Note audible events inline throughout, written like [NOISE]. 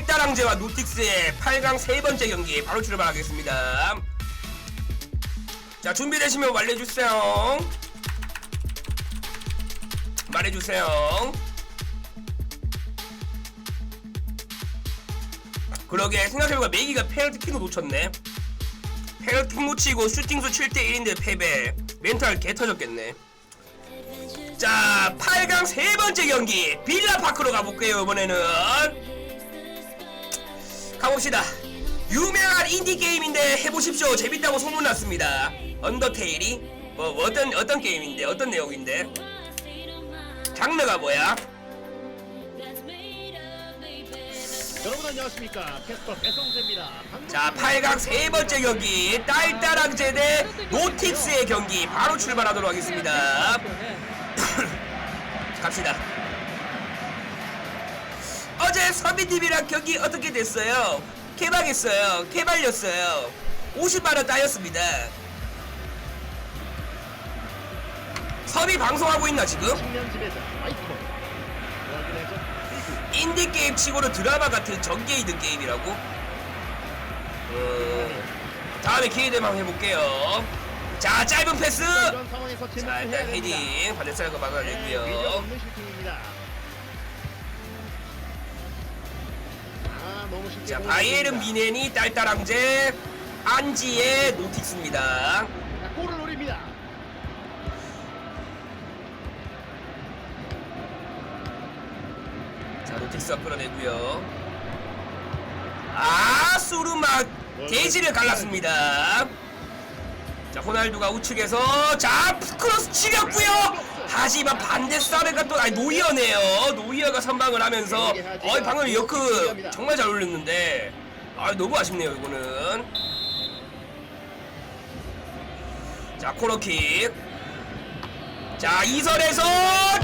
딸따랑제와 노틱스의 8강 세 번째 경기 바로 출발하겠습니다. 자 준비되시면 말해주세요. 말해주세요. 그러게 생각해보니까 메기가 페널티 킥도 놓쳤네. 페널티 킥 놓치고 슈팅수 7대1인데 패배. 멘탈 개 터졌겠네. 자, 8강 세 번째 경기 빌라파크로 가볼게요 이번에는 가봅시다. 유명한 인디 게임인데 해보십시오. 재밌다고 소문났습니다. 언더테일이? 뭐 어떤 어떤 게임인데? 어떤 내용인데? 장르가 뭐야? 여러분 안녕하십니까? 캐스터 배성재입니다. 자 8강 세 번째 경기. 딸따랑제 대 노틱스의 경기. 바로 출발하도록 하겠습니다. [LAUGHS] 갑시다 어제 서비TV랑 경기 어떻게 됐어요? 개방했어요 개발렸어요 50만원 따였습니다 섭이 방송하고 있나 지금? 10년 지배자 마이코 월드 레전드 리그 인디게임 치고는 드라마 같은 전개 있는 게임이라고? 음, 다음에 기회 되면 한번 해볼게요 자 짧은 패스 자 일단. 헤딩 반대사이가 네, 막아냈고요 너무 쉽게 자 바이에른. 미넨이 딸따랑제 안지의 노틱스입니다. 자, 골을 노립니다. 자 노틱스가 끌어내고요. 아 수르마 대지를 갈랐습니다. 자 호날두가 우측에서 자 크로스 치렸고요 하지만 반대 사르가 또 아니 노이어네요. 노이어가 선방을 하면서. 어이 방금 여크 정말 잘 올렸는데. 아 너무 아쉽네요 이거는. 자 코너킥. 자 이선에서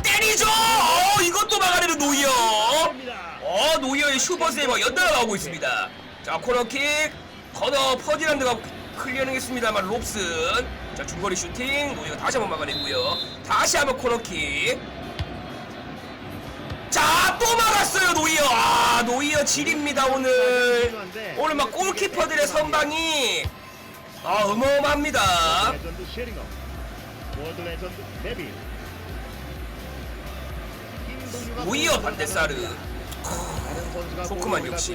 때리죠! 어 이것도 막아내는 노이어. 어 노이어의 슈퍼 세이버 연달아 나오고 있습니다. 자 코너킥. 커너 퍼디란드가 클리어는 했습니다만 롭슨 자 중거리 슈팅 노이어가 다시 한번 막아내고요. 다시 한번 코너킥. 자또 막았어요 노이어. 아 노이어 질입니다 오늘. 오늘 막 골키퍼들의 선방이. 아 어마어마합니다. 노이어 반대사르. 선수가 좋구만, 역시.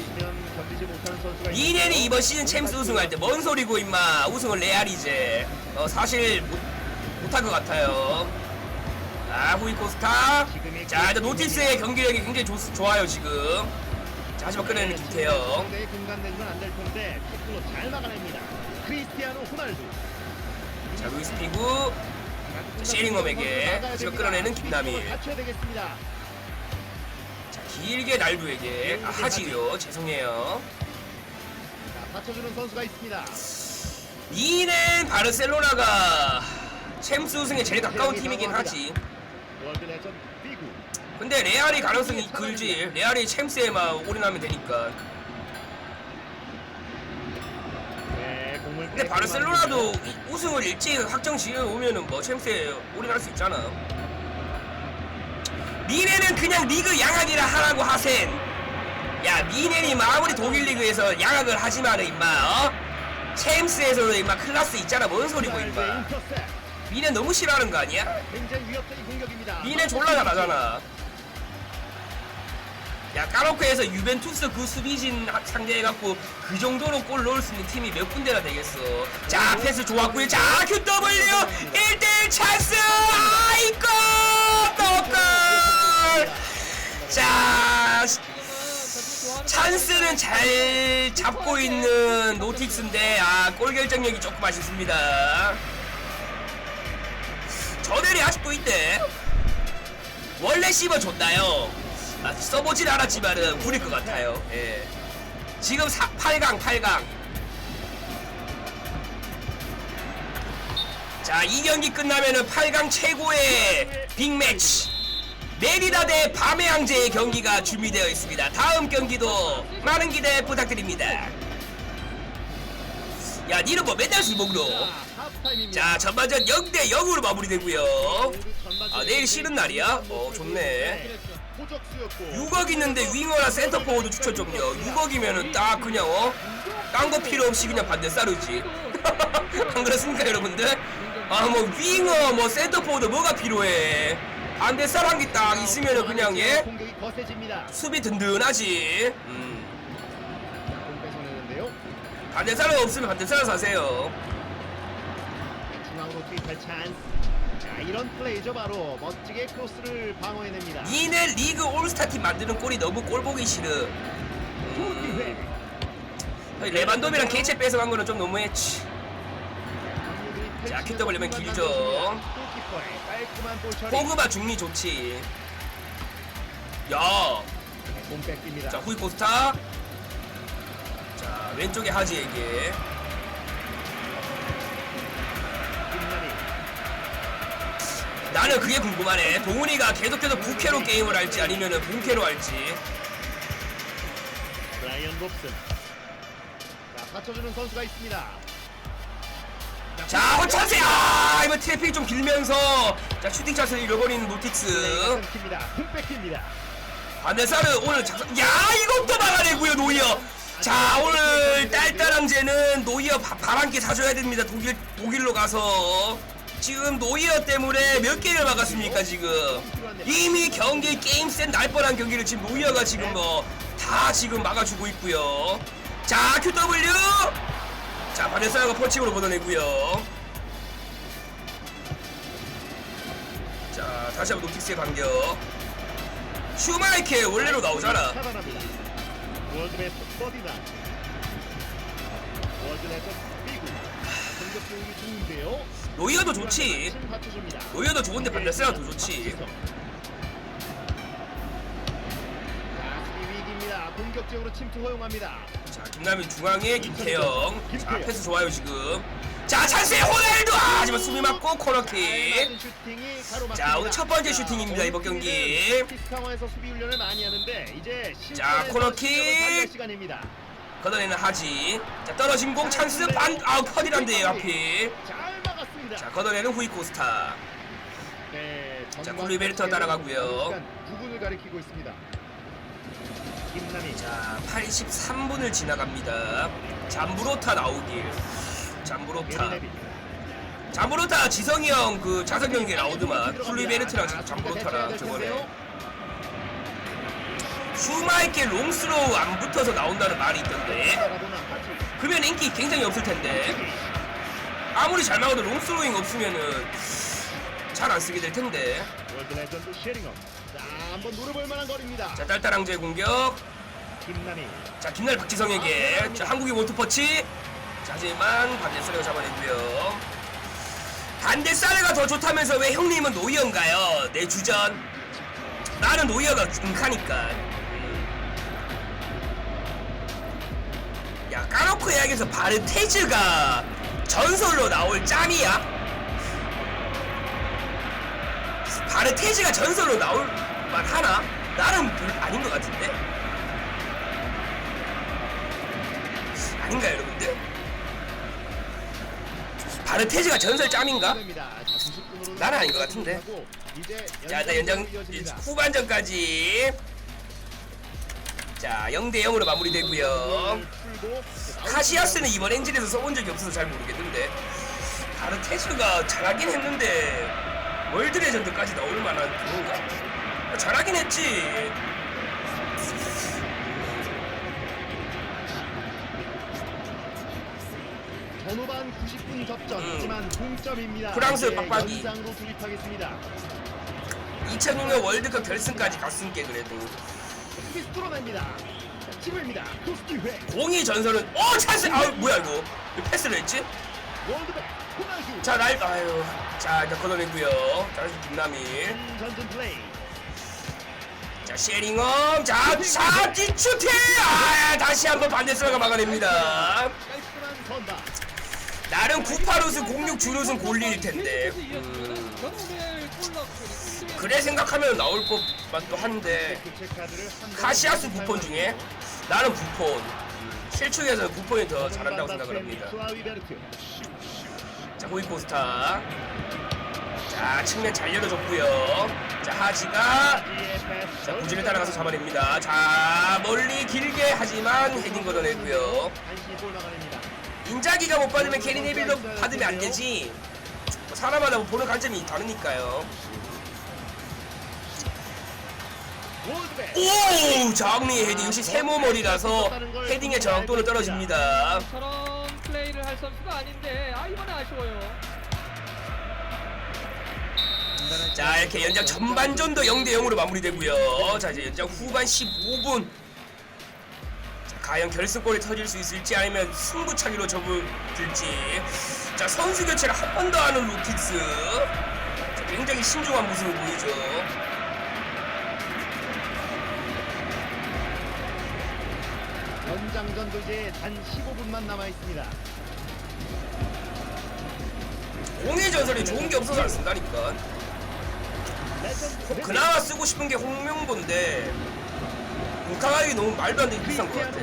있는데요. 이번 시즌 챔스 우승할 때 뭔 소리고 임마. 우승을 레알이지. 어, 사실 못, 못할 것 같아요. 아 후이코스타. 자 일단 노티스의 경기력이 굉장히 좋, 좋아요 지금. 자 하지만 꺼내는 김태형. 호날두. 자 루이스 피구. 자, 셰링엄에게 하지만 끌어내는 김남일 길게 날두에게 아, 하지요. 죄송해요. 자, 받쳐주는 선수가 있습니다. 미넨 바르셀로나가 챔스 우승에 제일 가까운 팀이긴 하지. 월드 레전드 리그. 근데 레알이 가능성이 글지 레알이 챔스에만 올인하면 되니까. 네, 근데 바르셀로나도. 이 우승을 일찍 확정 지어 오면은 뭐 챔스에 올인할 수 있잖아 미넨은 그냥 리그 양악이라 하라고 하센. 야 미넨이 아무리 독일 리그에서 양악을 하지만은 임마 어? 챔스에서도 임마 클라스 있잖아. 뭔 소리고 임마. 미넨 너무 싫어하는 거 아니야? 미넨 졸라 잘하잖아. 야 까놓고 해서 유벤투스 그 수비진 하- 상대해갖고 그 정도로 골 넣을 수 있는 팀이 몇 군데나 되겠어. 자 패스 좋았고요. 자 QW 1대1 찬스! 아이고 자 찬스는 잘 잡고 있는 노틱스인데 아 골 결정력이 조금 아쉽습니다 저들이 아직도 있대 원래 씹어줬나요? 아, 써보진 않았지만은 부릴 것 같아요. 예. 지금 4, 8강, 8강. 자, 이 경기 끝나면은 8강 최고의 빅매치. 메리다 대 밤의 황제의 경기가 준비되어 있습니다. 다음 경기도 많은 기대 부탁드립니다. 야, 니는 뭐 맨날 술 먹노? 자, 전반전 0대 0으로 마무리되고요. 아, 내일 쉬는 날이야? 어, 좋네. 이랬죠. 호적수였고 6억 있는데 윙어나 센터 포워드 추천 좀요 6억이면은 딱 그냥 어? 딴 거 필요 없이 그냥 반대 싸르지 [LAUGHS] 안 그렇습니까 여러분들? 아 뭐 윙어 뭐 센터 포워드 뭐가 필요해 한개딱 있으면은 그냥 예? 공격이 거세집니다. 수비 든든하지 음. 공 뺏어내는데요. 반대 쌀은 없으면 반대 쌀 사세요 중앙으로 투입할 찬스. 자, 이런 플레이죠 바로 멋지게 크로스를 방어해냅니다. 니네 리그 올스타 팀 만드는 꼴이 너무 꼴 보기 싫어 좋은 기회. 레반도비랑 개체 뺏어간 거는 좀 너무했지 자, 자, QW면 길죠. 깔끔한 볼 처리. 포그바 중리 좋지 야공 뺏깁니다. 자 후이 코스타 자 왼쪽에 하지에게 김남희. 나는 그게 궁금하네 동훈이가 계속해서 부캐로 게임을 할지 아니면은 본캐로 할지 브라이언 롭슨. 자, 받쳐주는 선수가 있습니다. 자 허찬세 아 이번 트래픽이 좀 길면서 자 슈팅 찬스를 잃어버리는 노틱스. 공 뺏깁니다. 반대사를 오늘 작성 야 이것도 막아내고요 노이어. 자 오늘 딸딸함제는 노이어 바, 바람개 사줘야 됩니다. 독일 독일로 가서. 지금 노이어 때문에 몇 개를 막았습니까 지금? 이미 경기 게임 센날 뻔한 경기를 지금 노이어가 지금 뭐 다 지금 막아주고 있고요. 자 QW 자 반대사가 펀칭으로 걷어내고요 다시 한번 노틱스의 반격 슈마이케 원래로 나오잖아 차단합니다. 월드 베스트 버디나. 월드 레전드 미국. 공격 교육이 좋은데요. 노이어도 좋지 받쳐줍니다. 노이어도 좋은데 반대세가 더 좋지 자, 공격적으로 침투 허용합니다. 자 김남일 중앙에 김태형 자 패스 좋아요 지금 자 찬스의 호날두 아, 하지만 수비 맞고 코너킥 슈팅이 가로막힙니다. 자, 오늘 첫 번째 자, 슈팅입니다, 이번 경기. 피스타워에서 수비 훈련을 많이 하는데 이제 자, 코너킥. 시간입니다. 걷어내는 하지 자 떨어진 공 찬스 반 아우 컷이란데 하필 잘 막았습니다. 자 걷어내는 후이코스타 네, 자, 쿨리베르터 따라가고요. 부분을 가리키고 있습니다. 김남희. 자 83분을 지나갑니다. 잠브로타 나오길. 잠브로타. 잠브로타 지성이 형그 자석 경기에 나오더만. 쿨리베르트랑 잠브로타랑 저번에. 슈마이케 롱스로우 안 붙어서 나온다는 말이 있던데. 그러면 인기 굉장히 없을 텐데. 아무리 잘 나와도 롱스로잉 없으면은 잘 안 쓰게 될 텐데. 자, 한번 노려볼 만한 거리입니다. 자 딸딸항제 공격. 김남희. 자 김날 박지성에게 자 한국의 원투퍼치. 자 하지만 반대사례가 잡아내고요. 반대사례가 더 좋다면서 왜 형님은 노이어인가요? 내 주전. 나는 노이어가 중하니까. 야 까놓고 이야기해서 바르테즈가 전설로 나올 짬이야. 바르테즈가 전설로 나올 만하나? 나는 별 아닌 것 같은데 아닌가요 여러분들? 바르테즈가 전설 짬인가? 나는 아닌 것 같은데. 자 일단 연장 후반전까지 자 0대 0으로 마무리되고요 카시아스는 이번 엔진에서 써본 적이 없어서 잘 모르겠는데 바르테즈가 잘하긴 했는데 월드 레전드까지 나올 만한 그건가? 잘하긴 했지 전후반 90분 접전 음. 동점입니다. 프랑스 이제 빡빡이. 연장으로 돌입하겠습니다. 2006년 월드컵 결승까지 갔으니까 그래도. 자, 집입니다. 크로스 기회. 공이 전설은 어 찬스 아 뭐야 이거 왜 패스를 했지? 월드백 호날두. 자날 아유 자 일단 걷어내고요 자 김남일 전전 플레이. 자 쉐링엄 자자 뒷슈팅 아 다시 한번 반대스라가 막아냅니다. 나름 98우승 06 준우승 골리일 텐데. 음, 그래 생각하면 나올 또 한데. 카시아스 번 부폰 중에 나는 부폰. 음, 실축에서는 부폰이 더 잘한다고 생각을 합니다. 자 호이코스타 자자 측면 잘 열어줬고요 자 하지가. 자 구진을 따라가서 잡아냅니다 자 멀리 길게 하지만 헤딩 막아냅니다. 인자기가 못 받으면 캐리 네빌도 받으면 안 되지 뭐 사람마다 보는 관점이 다르니까요. 오 장리 헤딩 역시 세모머리라서 헤딩의 정확도는 떨어집니다 플레이를 할 선수가 아닌데 아 이번에 아쉬워요. 자 이렇게 연장 전반전도 0대 0으로 마무리되고요. 자 이제 연장 후반 15분. 자, 과연 결승골이 터질 수 있을지 아니면 승부차기로 접어들지? 자 선수 교체를 한 번 더 하는 루틱스. 자, 굉장히 신중한 모습을 보이죠. 연장전도 이제 단 15분만 남아 있습니다. 공의 전설이 좋은 게 없어서 안 쓴다니까 그나마 쓰고 싶은 게 홍명보인데 공카가기 너무 말도 안 되게 비싼 것 같아.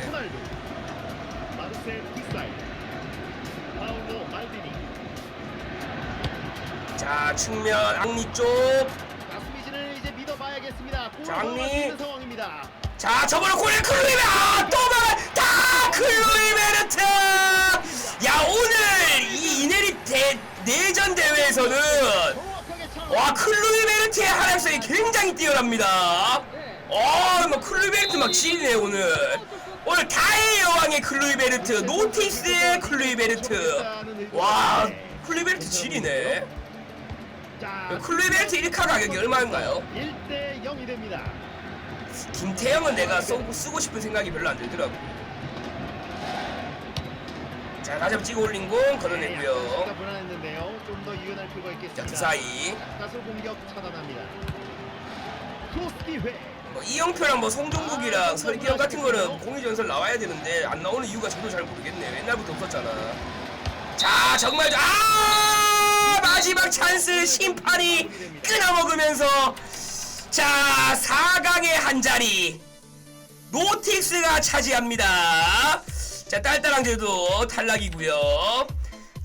자 측면 악리 쪽. 골을 장미. 자, 저번에 골에 클루이베 아, 또 막아! 다 클루이베르트! 야, 오늘 이 이내리 대, 내전 대회에서는. 와, 클루이베르트의 활약성이 굉장히 뛰어납니다. 어, 뭐 클루이베르트 막 지리네 오늘. 오늘 다의 여왕의 클루이베르트, 노티스의 클루이베르트. 와, 클루이베르트 지리네. 자, 클루이베르트 1카 가격이 얼마인가요? 1대 0이 됩니다. 김태형은 내가 써, 쓰고 싶은 생각이 별로 안 들더라고. 자, 다시 한번 찍어 올린 공 약간 걷어내고요. 좀 더 유연할 필요가 있겠습니다. 자, 그 사이. 가수 공격 차단합니다. 소스키회. 뭐 이영표랑 뭐 송종국이랑 설기현 같은 거는 공유 전설 나와야 되는데 안 나오는 이유가 저도 잘 모르겠네요. 옛날부터 없었잖아. 자, 정말 아 마지막 찬스 심판이 끊어먹으면서 자 4강의 한 자리 노틱스가 차지합니다. 자 딸딸랑제도 탈락이고요.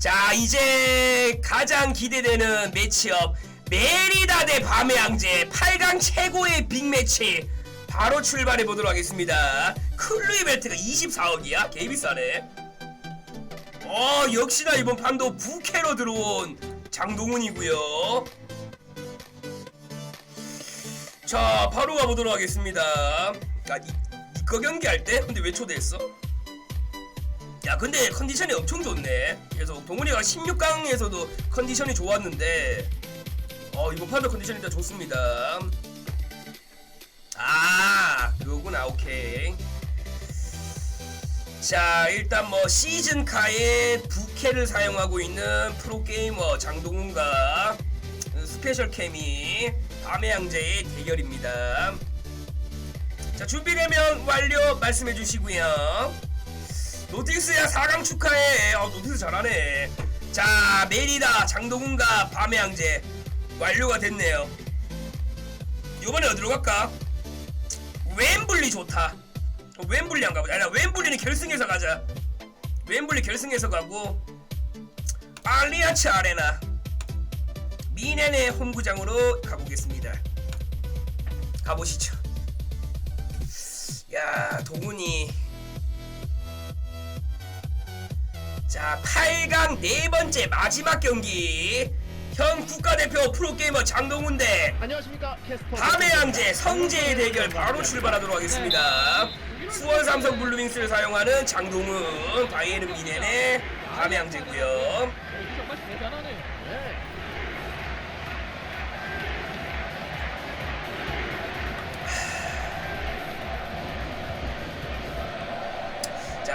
자 이제 가장 기대되는 매치업 메리다 대 밤의 양제 8강 최고의 빅매치 바로 출발해 보도록 하겠습니다. 클루이 벨트가 24억이야? 개 비싸네. 어 역시나 이번 판도 부캐로 들어온 장동훈이고요. 자 바로 가보도록 하겠습니다. 아, 이, 이거 경기할 때? 근데 왜 초대했어? 야 근데 컨디션이 엄청 좋네. 그래서 동훈이가 16강에서도 컨디션이 좋았는데 어 이번 판도 컨디션이 더 좋습니다. 아 그거구나 오케이. 자 일단 뭐 시즌카에 부캐를 사용하고 있는 프로게이머 장동훈과 스페셜 캠이 밤의 양제의 대결입니다. 자 준비되면 완료 말씀해 주시고요. 노티스야 4강 축하해. 어, 노티스 잘하네. 자 메리다 장동훈과 밤의 양제 완료가 됐네요. 이번에 어디로 갈까? 웸블리 좋다. 어, 웸블리 안 가보자. 아니, 웸블리는 결승에서 가자. 웸블리 결승에서 가고 알리아츠 아레나 미넨의 홈구장으로 가보겠습니다. 가보시죠. 야 동훈이 자 8강 네 번째 마지막 경기 현 국가대표 프로게이머 장동훈 대 안녕하십니까 캐스터. 밤의 양제 성재의 대결 바로 출발하도록 하겠습니다. 수원 삼성 블루윙스를 사용하는 장동훈 바이에른 미넨의 밤의 양제고요.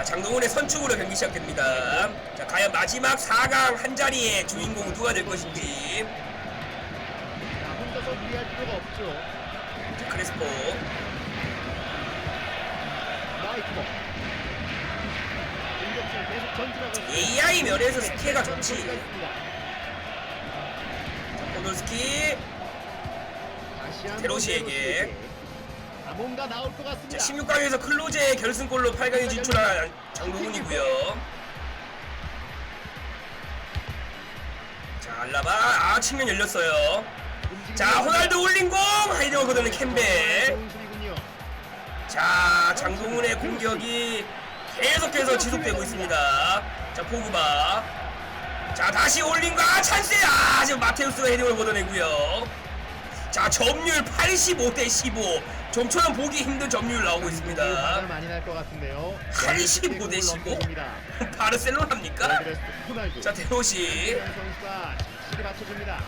장동훈의 선축으로 경기 시작됩니다. 자 과연 마지막 4강 한 자리의 주인공은 누가 될 것인지. 자, 혼자서 무리할 필요가 없죠. 자, 크레스포. 나이트버. 공격수를 계속 전진하고 있습니다. AI 면에서 스케가 좋지. 있습니다. 포돌스키. 테로시에게. 뭔가 나올 것 같습니다. 자 16강에서 클로제의 결승골로 8강에 진출한 장동훈이고요. 자 알라바 아 측면 열렸어요. 자 호날두 올린 공! 하이드가 걷어낸 캠벨. 자 장동훈의 공격이 계속해서 지속되고 있습니다. 자 포그바. 자 다시 올린 거 아, 찬스 아 지금 마테우스가 헤딩을 걷어내고요. 자 점유율 85 대 15 좀처럼 보기 힘든 점유율 나오고 화가 있습니다 많이 날 것 같은데요. 85 대 15? 넘겼습니다. 바르셀로나입니까? 월드베스트 호날두. 자 맞춰줍니다.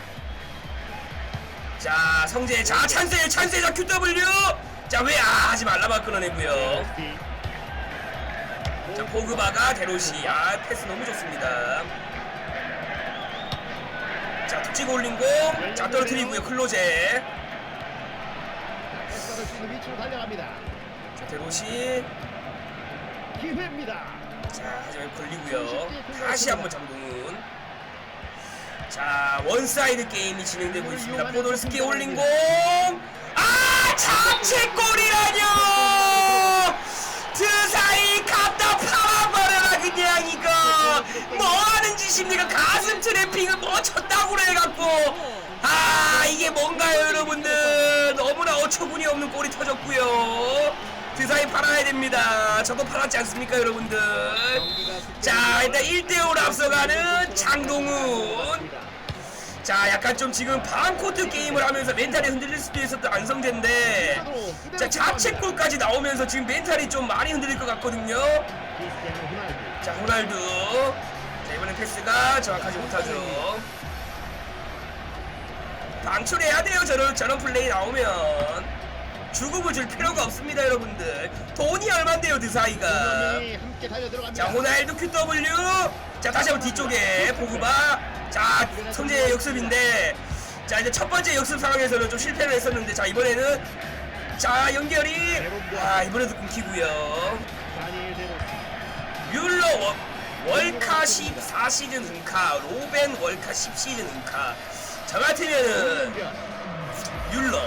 자 성재 자 찬스에 찬스에 자 QW 자왜 아, 하지 말라마 끊어내고요. 자 포그바가 데로시 아 패스 너무 좋습니다 자 툭치고 올린 공자 떨어뜨리고요 클로제 받을 수 있는 위치로 달려갑니다. 자 데로시. 기회입니다. 자 하지만 걸리고요. 다시 한번 장동훈. 자 원사이드 게임이 진행되고 있습니다. 포돌스키 올린 공 아 자책골이라뇨! 드사이 갖다 팔아버려라 그냥 이거. 뭐 하는 짓입니까? 가슴 트래핑을 뭐 쳤다고 그래갖고. 아 이게 뭔가요 여러분들 너무나 어처구니 없는 골이 터졌고요. 드사이 팔아야 됩니다. 저도 팔았지 않습니까 여러분들? 자 일단 1대5로 앞서가는 장동훈. 자 약간 좀 지금 반코트 게임을 하면서 멘탈이 흔들릴 수도 있었던 안성재인데 자 자책골까지 나오면서 지금 멘탈이 좀 많이 흔들릴 것 같거든요. 자 호날두. 자 이번엔 패스가 정확하지 못하죠 방출해야 돼요 저런 저런 플레이 나오면. 주급을 줄 필요가 없습니다 여러분들. 돈이 얼만데요 함께 달려 들어갑니다. 자 호날두 QW 자 다시 한번 뒤쪽에 보그바. 자 성재 역습인데. 자 이제 첫 번째 역습 상황에서는 좀 실패를 했었는데 자 이번에는 자 연결이. 아 이번에도 끊기고요. 뮬러 워- 월카 14시즌 은카 로벤 월카 10시즌 은카 저 같으면은 코너킥.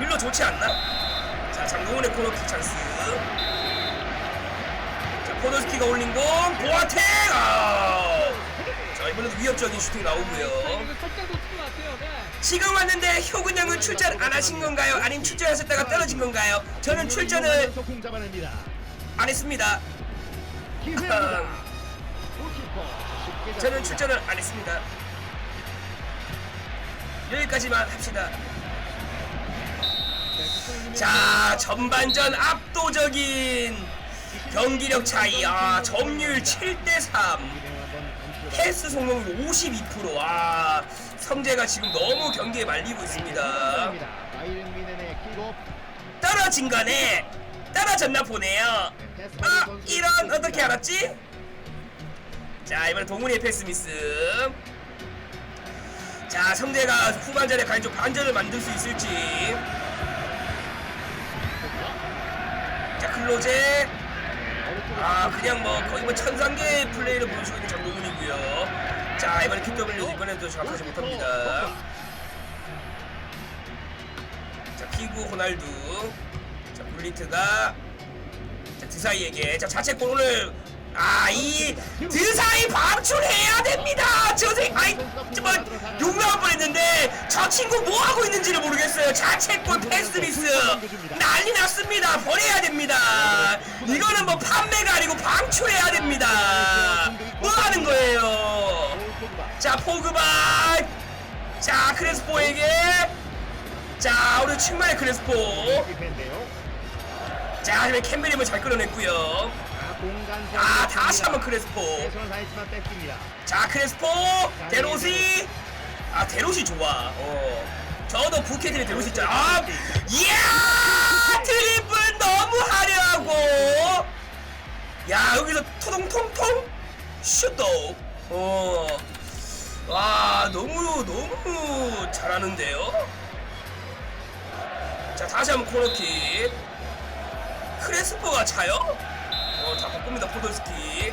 뮬러 좋지 않나? 자 장동훈의 코너킥 찬스 자 포도스키가 올린 공 보아텍 아! 자 이번에도 위협적인 슈팅 나오고요. 지금 왔는데 효근 형은 출전 안 하신 건가요? 아니면 출전하셨다가 떨어진 건가요? 저는 출전을. 안 했습니다 [LAUGHS] 저는. 출전을 안 했습니다 여기까지만 합시다. 자 전반전 압도적인 경기력 차이. 아 점유율 7대3 패스 성공률 52%아 성재가 지금 너무 경기에 말리고 있습니다. 떨어진 거네 떨어졌나 보네요. 아 이런 어떻게 알았지? 자 이번엔 동훈이의 패스 미스 자 성재가 후반전에 과연 좀 반전을 만들 수 있을지. 자 클로제. 아 그냥 뭐 거의 뭐 천상계의 플레이를 보여주고 있는 장동훈이고요. 자 이번에 QW 이번에도 정확하지 못합니다. 자 피구 호날두. 자 굴리트가 자 드사이에게 자 자책골 오늘 아이 드사이 방출해야 됩니다. 저생 아이 뭐 용나올 뻔했는데 저 친구 뭐 하고 있는지를 모르겠어요. 자책골 패스 미스. 난리 났습니다. 버려야 됩니다. 이거는 뭐 판매가 아니고 방출해야 됩니다. 뭐 하는 거예요? 자 포그바 자 크레스포에게. 자 우리 측면의 크레스포. 자 하지만 캠벨임을 잘 끌어냈고요 아, 다시 한번 크레스포. 자 크레스포. 데로시. 아 데로시 좋아. 어. 저도 부캐들의 데로시 있잖아 아 이야! 드리블 너무 화려하고. 야 여기서 토동통통? 슛도. 어와 너무 너무 잘하는데요? 자 다시 한번 코너킥. 크레스포가 차요 어 자 바꿉니다 포돌스키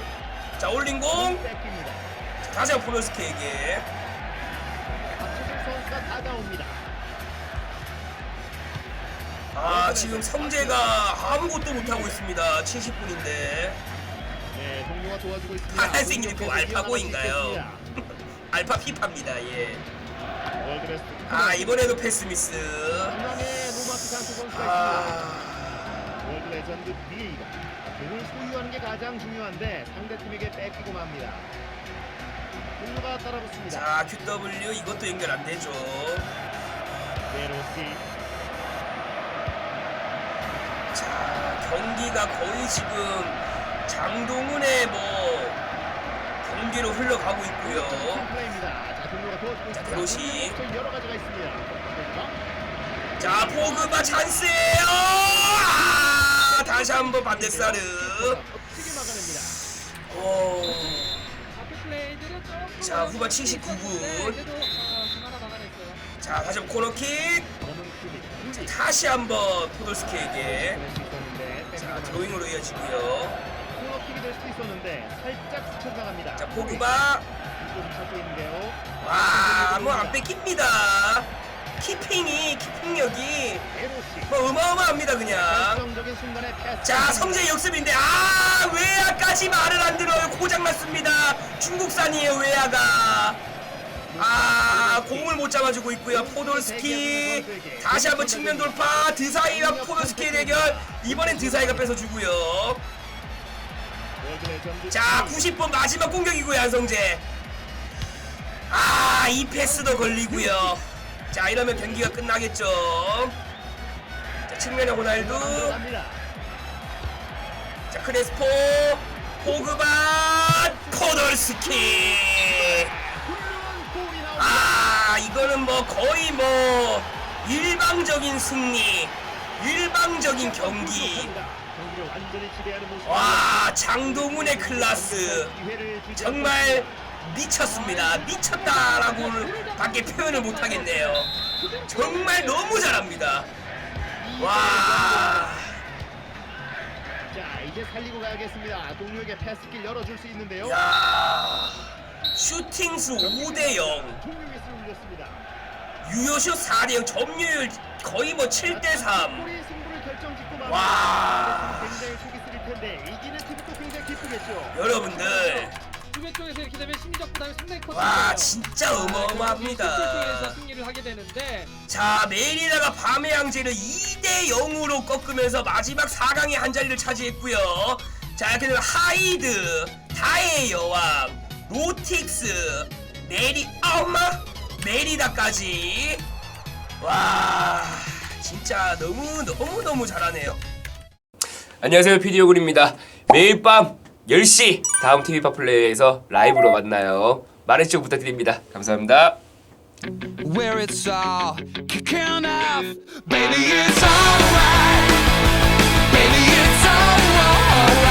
자 올린 공 뺏깁니다. 다시 한번 포돌스키에게. 아 지금 성재가 아무것도 못하고 있습니다 70분인데 네, 동료 장동화 도와주고. 파란색 공격에서 알파고인가요? [LAUGHS] 알파 피파입니다. 예. 아 이번에도 패스미스. 아. 공을 소유하는 게 가장 중요한데 상대팀에게 뺏기고 맙니다. 공루가 따라붙습니다. 자 QW 이것도 연결 안 되죠. 베로시 자 경기가 거의 지금 장동훈의 뭐 경기로 흘러가고 있고요. 큰 플레이입니다. 자, 동료가 도와주고 자, 있습니다. 공격은 여러 가지가 있습니다. 자 포그바 찬스예요. 아, 다시 한번 반대사르. 오. 자, 후반 79 분. 네, 그래도 어. 자 다시 한번 코너킥. 다시 한번 포돌스키에게. 자 드로잉으로 이어지고요. 코너킥이 될 수도 있었는데 살짝 스쳐 나갑니다. 자 포그바. 와, 뭐 안 뺏깁니다. 키핑이 키핑력이. 뭐 어마어마합니다 그냥. 자 성재 역습인데 아 외야까지 말을 안 들어요 고장 났습니다. 중국산이에요 외야가. 아 공을 못 잡아주고 있고요 포돌스키 다시 한번 측면 돌파 드사이와 포돌스키의 대결 이번엔 드사이가 뺏어주고요 자 90분 마지막 공격이고요 안성재 아 이 패스도 걸리고요 자 이러면 경기가 끝나겠죠 자 측면에 호날두. 자 크레스포 포그바 나옵니다. 아 이거는 뭐 거의 뭐 일방적인 승리 일방적인 경기. 와 장동훈의 클라스 정말. 미쳤습니다 미쳤다라고 밖에 표현을 못하겠네요 정말 너무 잘합니다 와 자 이제 살리고 가야겠습니다. 동료에게 패스길 열어줄 수 있는데요. 야, 슈팅수 5대 0 동료에게 올렸습니다. 유효슛 4대 0 점유율 거의 뭐 7대 3 골이 승부를 결정짓고 말 와. 굉장히 속이 쓰릴 텐데 이기는 팀이 또 굉장히 기쁘겠죠. 여러분들 주변 쪽에서 이렇게 되면 심리적 부담이 상당히 커져요. 와 진짜 쪽에서 어마어마합니다 승리를 하게 되는데 자 메리나가 밤의 양제를 2대 0으로 꺾으면서 마지막 4강의 한 자리를 차지했고요. 자 이렇게 되면 하이드, 다의 여왕, 로틱스, 메리 엄마 메리다까지 와 진짜 너무 너무 너무 잘하네요. 안녕하세요 피디오군입니다. 매일 밤 10시 다음 TV 파플레이에서 라이브로 만나요. 많은 시청 부탁드립니다. 감사합니다. where it's all kicking off. Baby, it's alright. Baby, it's alright.